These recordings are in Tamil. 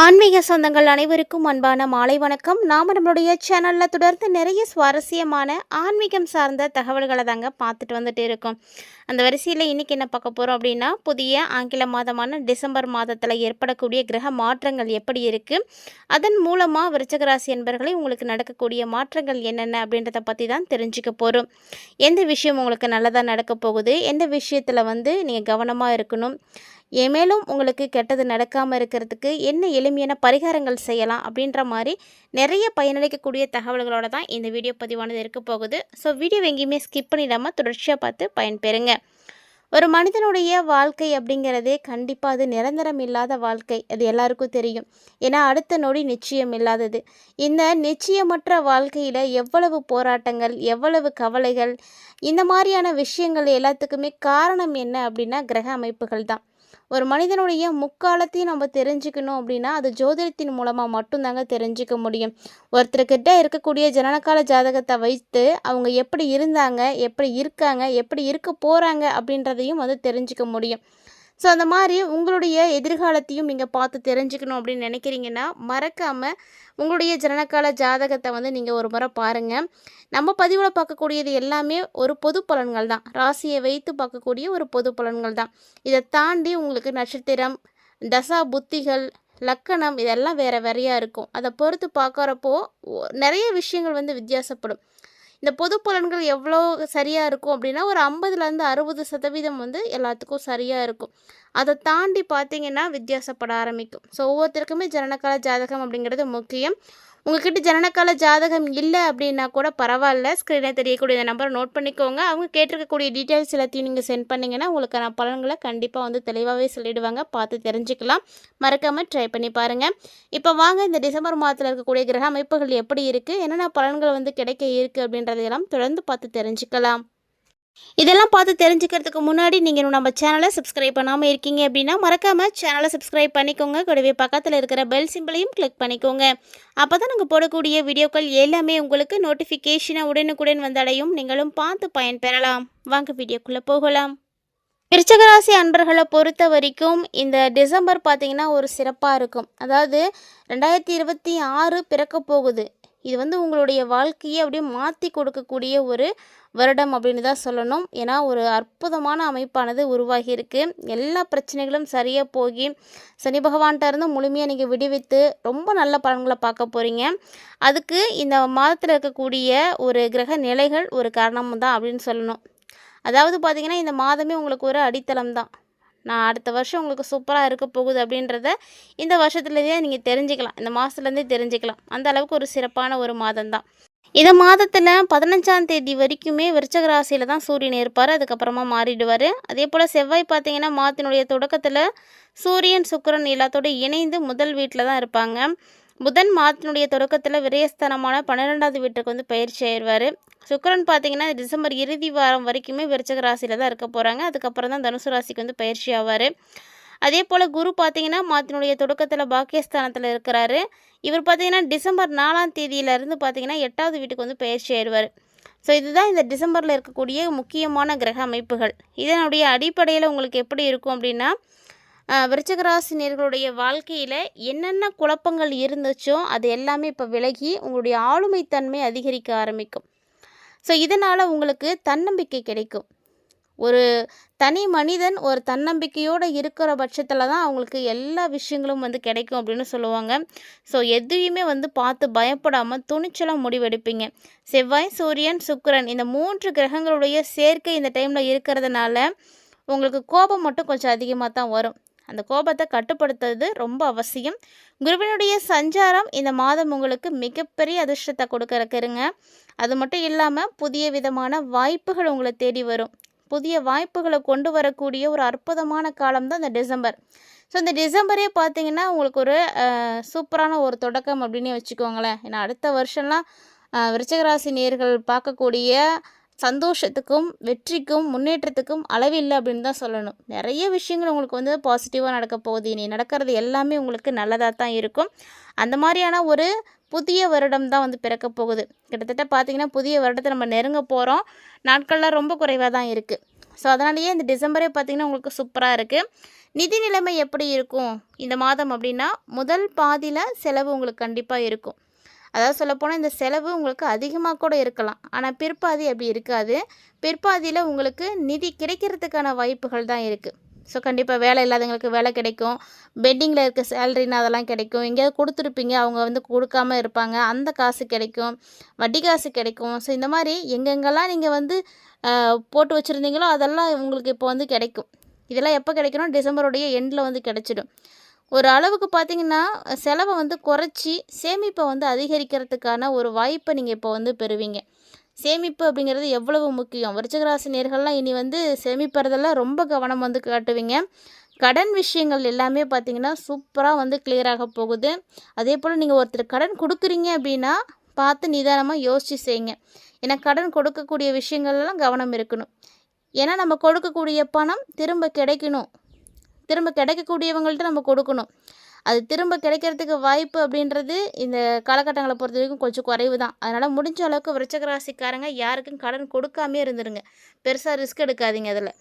ஆன்மீக சொந்தங்கள் அனைவருக்கும் அன்பான மாலை வணக்கம். நாம் நம்மளுடைய சேனலில் தொடர்ந்து நிறைய சுவாரஸ்யமான ஆன்மீகம் சார்ந்த தகவல்களை தாங்க பார்த்துட்டு வந்துட்டு இருக்கோம். அந்த வரிசையில் இன்றைக்கி என்ன பார்க்க போகிறோம் அப்படின்னா புதிய ஆங்கில மாதமான டிசம்பர் மாதத்தில் ஏற்படக்கூடிய கிரக மாற்றங்கள் எப்படி இருக்குது அதன் மூலமாக விருச்சகராசி என்பர்களை உங்களுக்கு நடக்கக்கூடிய மாற்றங்கள் என்னென்ன அப்படின்றத பற்றி தான் தெரிஞ்சுக்க போகிறோம் எந்த விஷயம் உங்களுக்கு நல்லதாக நடக்க போகுது? எந்த விஷயத்தில் வந்து நீங்கள் கவனமாக இருக்கணும்? மேலும் உங்களுக்கு கெட்டது நடக்காமல் இருக்கிறதுக்கு என்ன எளிமையான பரிகாரங்கள் செய்யலாம் அப்படின்ற மாதிரி நிறைய பயனளிக்கக்கூடிய தகவல்களோட தான் இந்த வீடியோ பதிவானது இருக்க போகுது. ஸோ வீடியோ எங்கேயுமே ஸ்கிப் பண்ணிடாமல் தொடர்ச்சியாக பார்த்து பயன்பெறுங்க. ஒரு மனிதனுடைய வாழ்க்கை அப்படிங்கிறதே கண்டிப்பாக அது நிரந்தரம் இல்லாத வாழ்க்கை. அது எல்லாருக்கும் தெரியும். ஏன்னா அடுத்த நொடி நிச்சயம் இல்லாதது. இந்த நிச்சயமற்ற வாழ்க்கையில் எவ்வளவு போராட்டங்கள் எவ்வளவு கவலைகள் இந்த மாதிரியான விஷயங்கள் எல்லாத்துக்குமே காரணம் என்ன அப்படின்னா கிரக அமைப்புகள் தான். ஒரு மனிதனுடைய முக்காலத்தையும் நம்ம தெரிஞ்சுக்கணும் அப்படின்னா அது ஜோதிடத்தின் மூலமாக மட்டும்தாங்க தெரிஞ்சுக்க முடியும். ஒருத்தர்கிட்ட இருக்கக்கூடிய ஜனனகால ஜாதகத்தை வைத்து அவங்க எப்படி இருந்தாங்க எப்படி இருக்காங்க எப்படி இருக்க போகிறாங்க அப்படின்றதையும் வந்து தெரிஞ்சுக்க முடியும். ஸோ அந்த மாதிரி உங்களுடைய எதிர்காலத்தையும் நீங்கள் பார்த்து தெரிஞ்சுக்கணும் அப்படின்னு நினைக்கிறீங்கன்னா மறக்காமல் உங்களுடைய ஜனனகால ஜாதகத்தை வந்து நீங்கள் ஒரு முறை பாருங்கள் நம்ம பதிவில் பார்க்கக்கூடியது எல்லாமே ஒரு பொது பலன்கள் தான். ராசியை வைத்து பார்க்கக்கூடிய ஒரு பொது பலன்கள் தான். இதை தாண்டி உங்களுக்கு நட்சத்திரம் தசா புத்திகள் லக்கணம் இதெல்லாம் வேறு வேறையாக இருக்கும். அதை பொறுத்து பார்க்குறப்போ நிறைய விஷயங்கள் வந்து வித்தியாசப்படும். இந்த பொது பலன்கள் எவ்வளோ சரியாக இருக்கும் அப்படின்னா ஒரு ஐம்பதுலேருந்து அறுபது சதவீதம் வந்து எல்லாத்துக்கும் சரியாக இருக்கும். அதை தாண்டி பார்த்திங்கன்னா வித்தியாசப்பட ஆரம்பிக்கும். ஸோ ஒவ்வொருத்தருக்குமே ஜனனகால ஜாதகம் அப்படிங்கிறது முக்கியம். உங்ககிட்ட ஜனனக்கால ஜாதகம் இல்லை அப்படின்னா கூட பரவாயில்ல. ஸ்க்ரீனில் தெரியக்கூடிய இந்த நம்பரை நோட் பண்ணிக்கோங்க. அவங்க கேட்டிருக்கக்கூடிய டீட்டெயில்ஸ் எல்லாத்தையும் நீங்கள் சென்ட் பண்ணிங்கன்னா நான் பலன்களை கண்டிப்பாக வந்து தெளிவாகவே சொல்லிடுவாங்க. பார்த்து தெரிஞ்சுக்கலாம். மறக்காமல் ட்ரை பண்ணி பாருங்கள் இப்போ வாங்க இந்த டிசம்பர் மாதத்தில் இருக்கக்கூடிய கிரக அமைப்புகள் எப்படி இருக்குது என்னென்ன பலன்கள் வந்து கிடைக்க இருக்குது அப்படின்றதையெல்லாம் தொடர்ந்து பார்த்து தெரிஞ்சுக்கலாம். இதெல்லாம் பார்த்து தெரிஞ்சுக்கிறதுக்கு முன்னாடி நீங்கள் இன்னும் நம்ம சேனலை சப்ஸ்கிரைப் பண்ணாமல் இருக்கீங்க அப்படின்னா மறக்காமல் சேனலை சப்ஸ்கிரைப் பண்ணிக்கோங்க. கூடவே பக்கத்தில் இருக்கிற பெல் சிம்பிளையும் கிளிக் பண்ணிக்கோங்க. அப்போ தான் நாங்கள் போடக்கூடிய வீடியோக்கள் எல்லாமே உங்களுக்கு நோட்டிஃபிகேஷனை உடனுக்குடன் வந்தடையும். நீங்களும் பார்த்து பயன்பெறலாம் வாங்க வீடியோக்குள்ளே போகலாம். விருச்சகராசி அன்பர்களை பொறுத்த வரைக்கும் இந்த டிசம்பர் பார்த்திங்கன்னா ஒரு சிறப்பாக இருக்கும். அதாவது ரெண்டாயிரத்தி இருபத்தி ஆறு பிறக்க போகுது. இது வந்து உங்களுடைய வாழ்க்கையை அப்படியே மாற்றி கொடுக்கக்கூடிய ஒரு வருடம் அப்படின்னு தான் சொல்லணும். ஏன்னா ஒரு அற்புதமான அமைப்பானது உருவாகியிருக்கு. எல்லா பிரச்சனைகளும் சரியாக போகி சனி பகவான்கிட்ட இருந்து முழுமையாக நீங்கள் விடுவித்து ரொம்ப நல்ல பலன்களை பார்க்க போகிறீங்க அதுக்கு இந்த மாதத்தில் இருக்கக்கூடிய ஒரு கிரக நிலைகள் ஒரு காரணம் தான் அப்படின்னு சொல்லணும். அதாவது பார்த்திங்கன்னா இந்த மாதமே உங்களுக்கு ஒரு அடித்தளம் தான். நான் அடுத்த வருஷம் உங்களுக்கு சூப்பராக இருக்க போகுது அப்படின்றத இந்த வருஷத்துலேருந்தே நீங்கள் தெரிஞ்சுக்கலாம். இந்த மாதத்துலேருந்தே தெரிஞ்சுக்கலாம். அந்த அளவுக்கு ஒரு சிறப்பான ஒரு மாதம் தான் இந்த மாதத்தில் பதினஞ்சாம் தேதி வரைக்குமே விருச்சக ராசியில் தான் சூரியன் இருப்பார். அதுக்கப்புறமா மாறிடுவார். அதே போல் செவ்வாய் பார்த்தீங்கன்னா மாதத்தினுடைய தொடக்கத்தில் சூரியன் சுக்கரன் எல்லாத்தோடு இணைந்து முதல் வீட்டில் தான் இருப்பாங்க. புதன் மாதத்தினுடைய தொடக்கத்தில் விரயஸ்தானமான பன்னிரெண்டாவது வீட்டுக்கு வந்து பயிற்சி ஆயிடுவார். சுக்கரன் பார்த்தீங்கன்னா டிசம்பர் இறுதி வாரம் வரைக்குமே விருச்சக ராசியில் தான் இருக்க போகிறாங்க அதுக்கப்புறம் தான் தனுசு ராசிக்கு வந்து பயிற்சி ஆவார். அதே போல் குரு பார்த்தீங்கன்னா மாத்தினுடைய தொடக்கத்தில் பாக்கியஸ்தானத்தில் இருக்கிறாரு. இவர் பார்த்தீங்கன்னா டிசம்பர் நாலாம் தேதியிலேருந்து பார்த்தீங்கன்னா எட்டாவது வீட்டுக்கு வந்து பயிற்சி ஆயிடுவார். ஸோ இதுதான் இந்த டிசம்பரில் இருக்கக்கூடிய முக்கியமான கிரக அமைப்புகள். இதனுடைய அடிப்படையில் உங்களுக்கு எப்படி இருக்கும் அப்படின்னா விருச்சகராசினியர்களுடைய வாழ்க்கையில் என்னென்ன குழப்பங்கள் இருந்துச்சோ அது எல்லாமே இப்போ விலகி உங்களுடைய ஆளுமைத்தன்மை அதிகரிக்க ஆரம்பிக்கும். ஸோ இதனால் உங்களுக்கு தன்னம்பிக்கை கிடைக்கும். ஒரு தனி மனிதன் ஒரு தன்னம்பிக்கையோடு இருக்கிற பட்சத்தில் தான் அவங்களுக்கு எல்லா விஷயங்களும் வந்து கிடைக்கும் அப்படின்னு சொல்லுவாங்க. ஸோ எதையுமே வந்து பார்த்து பயப்படாமல் துணிச்சலாக முடிவெடுப்பீங்க. செவ்வாய் சூரியன் சுக்கரன் இந்த மூன்று கிரகங்களுடைய சேர்க்கை இந்த டைமில் இருக்கிறதுனால உங்களுக்கு கோபம் மட்டும் கொஞ்சம் அதிகமாக தான் வரும். அந்த கோபத்தை கட்டுப்படுத்துறது ரொம்ப அவசியம். குருவினுடைய சஞ்சாரம் இந்த மாதம் உங்களுக்கு மிகப்பெரிய அதிர்ஷ்டத்தை கொடுக்கறக்குருங்க அது மட்டும் இல்லாமல் புதிய விதமான வாய்ப்புகள் உங்களை தேடி வரும். புதிய வாய்ப்புகளை கொண்டு வரக்கூடிய ஒரு அற்புதமான காலம் தான் இந்த டிசம்பர். ஸோ இந்த டிசம்பரே பார்த்தீங்கன்னா உங்களுக்கு ஒரு சூப்பரான ஒரு தொடக்கம் அப்படின்னே வச்சுக்கோங்களேன். ஏன்னா அடுத்த வருஷம்லாம் விருச்சகராசி நேர்கள் பார்க்கக்கூடிய சந்தோஷத்துக்கும் வெற்றிக்கும் முன்னேற்றத்துக்கும் அளவில்லை அப்படின்னு தான் சொல்லணும். நிறைய விஷயங்கள் உங்களுக்கு வந்து பாசிட்டிவாக நடக்க போகுது. இனி நடக்கிறது எல்லாமே உங்களுக்கு நல்லதாக தான் இருக்கும். அந்த மாதிரியான ஒரு புதிய வருடம் தான் வந்து பிறக்க போகுது. கிட்டத்தட்ட பார்த்திங்கன்னா புதிய வருடத்தை நம்ம நெருங்க போகிறோம் நாட்கள்லாம் ரொம்ப குறைவாக தான் இருக்குது ஸோ அதனாலேயே இந்த டிசம்பரே பார்த்திங்கன்னா உங்களுக்கு சூப்பராக இருக்குது நிதி நிலைமை எப்படி இருக்கும் இந்த மாதம் அப்படின்னா முதல் பாதியில் செலவு உங்களுக்கு கண்டிப்பாக இருக்கும். அதாவது சொல்லப்போனால் இந்த செலவு உங்களுக்கு அதிகமாக கூட இருக்கலாம். ஆனால் பிற்பாதி அப்படி இருக்காது. பிற்பாதியில் உங்களுக்கு நிதி கிடைக்கிறதுக்கான வாய்ப்புகள் தான் இருக்குது ஸோ கண்டிப்பாக வேலை இல்லாதவங்களுக்கு வேலை கிடைக்கும். பெட்டிங்கில் இருக்க சேலரின்னு அதெல்லாம் கிடைக்கும். எங்கேயாவது கொடுத்துருப்பீங்க அவங்க வந்து கொடுக்காம இருப்பாங்க. அந்த காசு கிடைக்கும். வட்டி காசு கிடைக்கும். ஸோ இந்த மாதிரி எங்கெங்கெல்லாம் நீங்கள் வந்து போட்டு வச்சுருந்தீங்களோ அதெல்லாம் உங்களுக்கு இப்போ வந்து கிடைக்கும். இதெல்லாம் எப்போ கிடைக்கணும்? டிசம்பருடைய எண்டில் வந்து கிடைச்சிடும். ஒரு அளவுக்கு பார்த்தீங்கன்னா செலவை வந்து குறைச்சி சேமிப்பை வந்து அதிகரிக்கிறதுக்கான ஒரு வாய்ப்பை நீங்கள் இப்போ வந்து பெறுவீங்க. சேமிப்பு அப்படிங்கிறது எவ்வளவு முக்கியம்? விருச்சிகராசி நேர்கள்லாம் இனி வந்து சேமிப்பறதெல்லாம் ரொம்ப கவனம் வந்து காட்டுவீங்க. கடன் விஷயங்கள் எல்லாமே பார்த்தீங்கன்னா சூப்பராக வந்து கிளியராக போகுது. அதே போல் நீங்கள் ஒருத்தர் கடன் கொடுக்குறீங்க அப்படின்னா பார்த்து நிதானமாக யோசித்து செய்யுங்க. ஏன்னா கடன் கொடுக்கக்கூடிய விஷயங்கள்லாம் கவனம் இருக்கணும். ஏன்னா நம்ம கொடுக்கக்கூடிய பணம் திரும்ப கிடைக்கணும். திரும்ப கிடைக்கக்கூடியவங்கள்ட்ட நம்ம கொடுக்கணும். அது திரும்ப கிடைக்கிறதுக்கு வாய்ப்பு அப்படின்றது இந்த காலகட்டங்களை பொறுத்த வரைக்கும் கொஞ்சம் குறைவு தான் அதனால் முடிஞ்ச அளவுக்கு விருச்சக ராசிக்காரங்க யாருக்கும் கடன் கொடுக்காமே இருந்துருங்க. பெருசாக ரிஸ்க் எடுக்காதீங்க அதில்.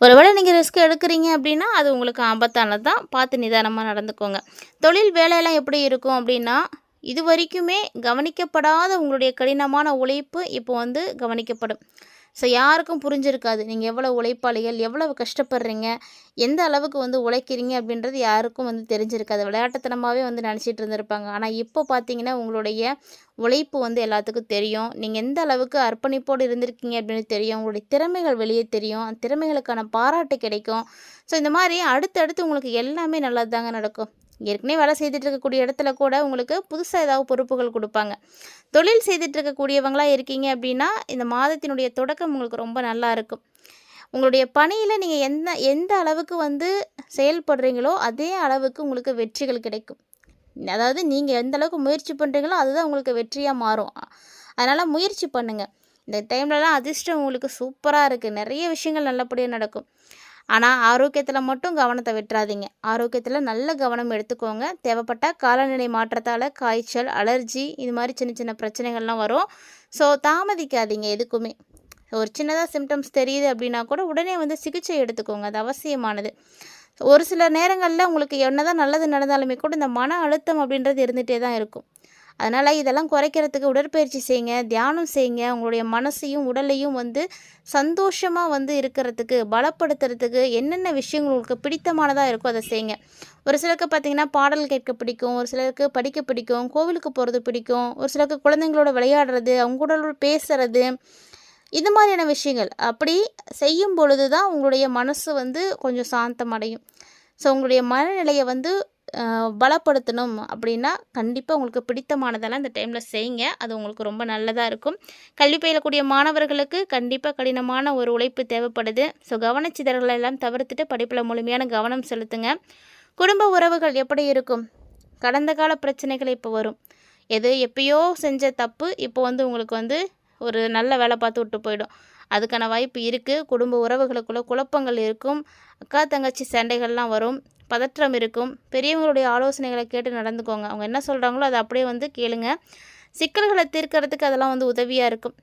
ஒருவேளை நீங்கள் ரிஸ்க் எடுக்கிறீங்க அப்படின்னா அது உங்களுக்கு ஆபத்தானது தான் பார்த்து நிதானமாக நடந்துக்கோங்க. தொழில் வேலையெல்லாம் எப்படி இருக்கும் அப்படின்னா இது வரைக்குமே கவனிக்கப்படாத உங்களுடைய கடினமான உழைப்பு இப்போ வந்து கவனிக்கப்படும். ஸோ யாருக்கும் புரிஞ்சிருக்காது. நீங்கள் எவ்வளோ உழைப்பாளிகள் எவ்வளவு கஷ்டப்படுறீங்க எந்த அளவுக்கு வந்து உழைக்கிறீங்க அப்படின்றது யாருக்கும் வந்து தெரிஞ்சிருக்காது. விளையாட்டுத்தனமாகவே வந்து நினச்சிட்டு இருந்திருப்பாங்க. ஆனால் இப்போ பார்த்தீங்கன்னா உங்களுடைய உழைப்பு வந்து எல்லாத்துக்கும் தெரியும். நீங்கள் எந்த அளவுக்கு அர்ப்பணிப்போடு இருந்திருக்கீங்க அப்படின்னு தெரியும். உங்களுடைய திறமைகள் வெளியே தெரியும். அந்த திறமைகளுக்கான பாராட்டு கிடைக்கும். ஸோ இந்த மாதிரி அடுத்தடுத்து உங்களுக்கு எல்லாமே நல்லது தாங்க நடக்கும். ஏற்கனவே வேலை செய்துட்டு இருக்கக்கூடிய இடத்துல கூட உங்களுக்கு புதுசாக ஏதாவது பொறுப்புகள் கொடுப்பாங்க. தொழில் செய்துட்ருக்கக்கூடியவங்களாக இருக்கீங்க அப்படின்னா இந்த மாதத்தினுடைய தொடக்கம் உங்களுக்கு ரொம்ப நல்லா இருக்கும். உங்களுடைய பணியில் நீங்கள் எந்த எந்த அளவுக்கு வந்து செயல்படுறீங்களோ அதே அளவுக்கு உங்களுக்கு வெற்றிகள் கிடைக்கும். அதாவது நீங்கள் எந்த அளவுக்கு முயற்சி பண்ணுறீங்களோ அதுதான் உங்களுக்கு வெற்றியாக மாறும். அதனால் முயற்சி பண்ணுங்கள் இந்த டைம்லலாம் அதிர்ஷ்டம் உங்களுக்கு சூப்பராக இருக்குது நிறைய விஷயங்கள் நல்லபடியாக நடக்கும். ஆனால் ஆரோக்கியத்தில் மட்டும் கவனத்தை விட்டுறாதீங்க. ஆரோக்கியத்தில் நல்ல கவனம் எடுத்துக்கோங்க. தேவைப்பட்டால் காலநிலை மாற்றத்தால் காய்ச்சல் அலர்ஜி இது மாதிரி சின்ன சின்ன பிரச்சனைகள்லாம் வரும். ஸோ தாமதிக்காதீங்க எதுக்குமே. ஒரு சின்னதாக சிம்டம்ஸ் தெரியுது அப்படின்னா கூட உடனே வந்து சிகிச்சை எடுத்துக்கோங்க. அது அவசியமானது. ஒரு சில நேரங்களில் உங்களுக்கு என்ன தான் நல்லது நடந்தாலுமே கூட இந்த மன அழுத்தம் அப்படின்றது இருந்துகிட்டே தான் இருக்கும். அதனால் இதெல்லாம் குறைக்கிறதுக்கு உடற்பயிற்சி செய்யுங்க தியானம் செய்யுங்க. உங்களுடைய மனசையும் உடலையும் வந்து சந்தோஷமாக வந்து இருக்கிறதுக்கு பலப்படுத்துறதுக்கு என்னென்ன விஷயங்கள் உங்களுக்கு பிடித்தமானதாக இருக்கோ அதை செய்யுங்க. ஒரு சிலருக்கு பார்த்தீங்கன்னா பாடல் கேட்க பிடிக்கும் ஒரு சிலருக்கு படிக்க பிடிக்கும் கோவிலுக்கு போகிறது பிடிக்கும் ஒரு சிலருக்கு குழந்தைங்களோட விளையாடுறது அவங்க கூட பேசுறது இது மாதிரியான விஷயங்கள். அப்படி செய்யும் பொழுது தான் உங்களுடைய மனசு வந்து கொஞ்சம் சாந்தமடையும். ஸோ உங்களுடைய மனநிலையை வந்து பலப்படுத்தணும் அப்படின்னா கண்டிப்பாக உங்களுக்கு பிடித்தமானதெல்லாம் இந்த டைமில் செய்யுங்க. அது உங்களுக்கு ரொம்ப நல்லதாக இருக்கும். கல்வி பயிலக்கூடிய மாணவர்களுக்கு கண்டிப்பாக கடினமான ஒரு உழைப்பு தேவைப்படுது. ஸோ கவனச்சிதறல்களை எல்லாம் தவிர்த்துட்டு படிப்பில் முழுமையான கவனம் செலுத்துங்க. குடும்ப உறவுகள் எப்படி இருக்கும்? கடந்த கால பிரச்சனைகள் இப்போ வரும். எது எப்பயோ செஞ்ச தப்பு இப்போ வந்து உங்களுக்கு வந்து ஒரு நல்ல வேலை பார்த்து விட்டு போயிடும். அதுக்கான வாய்ப்பு இருக்குது குடும்ப உறவுகளுக்குள்ள குழப்பங்கள் இருக்கும். அக்கா தங்கச்சி சண்டைகள்லாம் வரும். பதற்றம் இருக்கும். பெரியவங்களுடைய ஆலோசனைகளை கேட்டு நடந்துக்கோங்க. அவங்க என்ன சொல்கிறாங்களோ அதை அப்படியே வந்து கேளுங்க. சிக்கல்களை தீர்க்கறதுக்கு அதெல்லாம் வந்து உதவியாக இருக்கும்.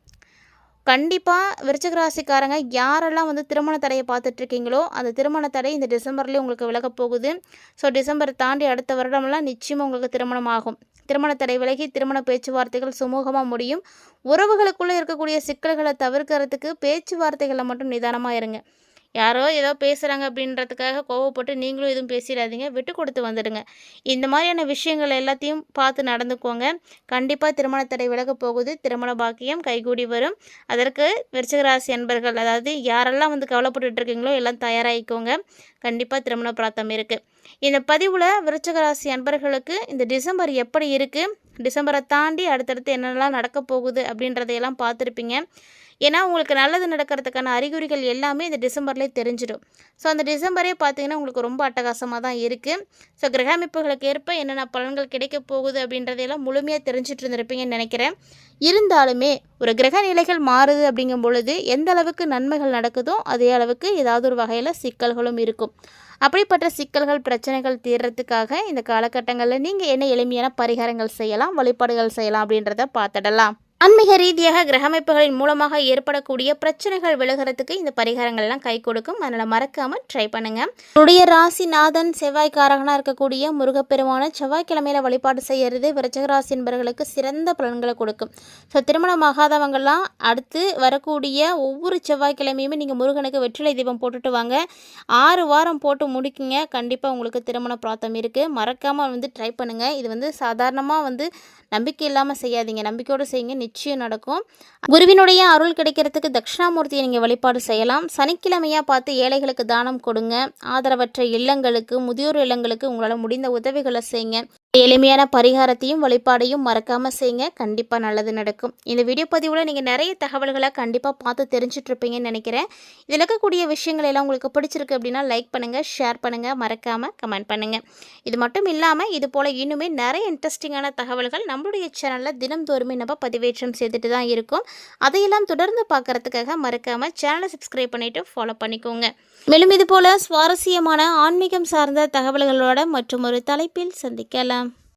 கண்டிப்பாக விருச்சகராசிக்காரங்க யாரெல்லாம் வந்து திருமண தடையை பார்த்துட்ருக்கீங்களோ அந்த திருமண தடை இந்த டிசம்பர்லேயே உங்களுக்கு விலகப் போகுது. ஸோ டிசம்பர் தாண்டி அடுத்த வருடமெல்லாம் நிச்சயமாக உங்களுக்கு திருமணம் ஆகும் திருமண தடை விலகி திருமண பேச்சுவார்த்தைகள் சுமூகமாக முடியும். உறவுகளுக்குள்ளே இருக்கக்கூடிய சிக்கல்களை தவிர்க்கிறதுக்கு பேச்சுவார்த்தைகளை மட்டும் நிதானமாக இருங்க. யாரோ ஏதோ பேசுகிறாங்க அப்படின்றதுக்காக கோவப்பட்டு நீங்களும் எதுவும் பேசிடாதீங்க. விட்டு கொடுத்து வந்துடுங்க. இந்த மாதிரியான விஷயங்கள் எல்லாத்தையும் பார்த்து நடந்துக்கோங்க. கண்டிப்பாக திருமண தடை போகுது. திருமண பாக்கியம் கைகூடி வரும். அதற்கு விருச்சகராசி அன்பர்கள் அதாவது யாரெல்லாம் வந்து கவலைப்பட்டு இருக்கீங்களோ எல்லாம் தயாராகிக்கோங்க. கண்டிப்பாக திருமண பிராத்தம் இருக்குது இந்த பதிவில் விருச்சகராசி அன்பர்களுக்கு இந்த டிசம்பர் எப்படி இருக்குது டிசம்பரை தாண்டி அடுத்தடுத்து என்னென்னலாம் நடக்க போகுது அப்படின்றதையெல்லாம் பார்த்துருப்பீங்க. ஏன்னா உங்களுக்கு நல்லது நடக்கிறதுக்கான அறிகுறிகள் எல்லாமே இந்த டிசம்பர்லேயே தெரிஞ்சிடும். ஸோ அந்த டிசம்பரே பார்த்தீங்கன்னா உங்களுக்கு ரொம்ப அட்டகாசமாக தான் இருக்குது ஸோ கிரக அமைப்புகளுக்கு ஏற்ப என்னென்ன பலன்கள் கிடைக்க போகுது அப்படின்றதையெல்லாம் முழுமையாக தெரிஞ்சிட்டு இருந்திருப்பீங்கன்னு நினைக்கிறேன். இருந்தாலுமே ஒரு கிரக நிலைகள் மாறுது அப்படிங்கும் பொழுது எந்த அளவுக்கு நன்மைகள் நடக்குதோ அதே அளவுக்கு ஏதாவது ஒரு வகையில் சிக்கல்களும் இருக்கும். அப்படிப்பட்ட சிக்கல்கள் பிரச்சனைகள் தீர்றதுக்காக இந்த காலகட்டங்களில் நீங்கள் என்ன எளிமையான பரிகாரங்கள் செய்யலாம் வழிபாடுகள் செய்யலாம் அப்படின்றத பார்த்துடலாம். ஆன்மீக ரீதியாக கிரகமைப்புகளின் மூலமாக ஏற்படக்கூடிய பிரச்சனைகள் விலகிறதுக்கு இந்த பரிகாரங்கள்லாம் கை கொடுக்கும். அதனால் மறக்காமல் ட்ரை பண்ணுங்கள் உடைய ராசிநாதன் செவ்வாய்க்காரகனாக இருக்கக்கூடிய முருகப்பெருமான செவ்வாய்க்கிழமையில வழிபாடு செய்யறது விரச்சகராசி என்பவர்களுக்கு சிறந்த பலன்களை கொடுக்கும். ஸோ திருமணமாகாதவங்கெல்லாம் அடுத்து வரக்கூடிய ஒவ்வொரு செவ்வாய்க்கிழமையுமே நீங்கள் முருகனுக்கு வெற்றிலை தீபம் போட்டுட்டு வாங்க. ஆறு வாரம் போட்டு முடிக்குங்க. கண்டிப்பாக உங்களுக்கு திருமண பிராத்தம் இருக்குது மறக்காமல் வந்து ட்ரை பண்ணுங்கள் இது வந்து சாதாரணமாக வந்து நம்பிக்கை இல்லாமல் செய்யாதீங்க. நம்பிக்கையோடு செய்யுங்க. நிச்சயம் நடக்கும். குருவினுடைய அருள் கிடைக்கிறதுக்கு தட்சிணாமூர்த்தியை நீங்கள் வழிபாடு செய்யலாம். சனிக்கிழமையாக பார்த்து ஏழைகளுக்கு தானம் கொடுங்க. ஆதரவற்ற இல்லங்களுக்கு முதியோர் இல்லங்களுக்கு உங்களால் முடிந்த உதவிகளை செய்யுங்க. எளிமையான பரிகாரத்தையும் வழிபாடையும் மறக்காமல் செய்யுங்க கண்டிப்பாக நல்லது நடக்கும். இந்த வீடியோ பதிவில் நீங்கள் நிறைய தகவல்களை கண்டிப்பாக பார்த்து தெரிஞ்சிட்ருப்பீங்கன்னு நினைக்கிறேன். இதில் இருக்கக்கூடிய விஷயங்கள் எல்லாம் உங்களுக்கு பிடிச்சிருக்கு அப்படின்னா லைக் பண்ணுங்கள் ஷேர் பண்ணுங்கள் மறக்காமல் கமெண்ட் பண்ணுங்கள் இது மட்டும் இல்லாமல் இது போல் இன்னுமே நிறைய இன்ட்ரெஸ்டிங்கான தகவல்கள் நம்மளுடைய சேனலில் தினம்தோறுமே நம்ம பதிவேற்றம் செய்துட்டு தான் இருக்கும். அதையெல்லாம் தொடர்ந்து பார்க்குறதுக்காக மறக்காமல் சேனலை சப்ஸ்கிரைப் பண்ணிவிட்டு ஃபாலோ பண்ணிக்கோங்க. மேலும் இது போல் சுவாரஸ்யமான ஆன்மீகம் சார்ந்த தகவல்களோட மற்றும் ஒரு தலைப்பில் சந்திக்கலாம்.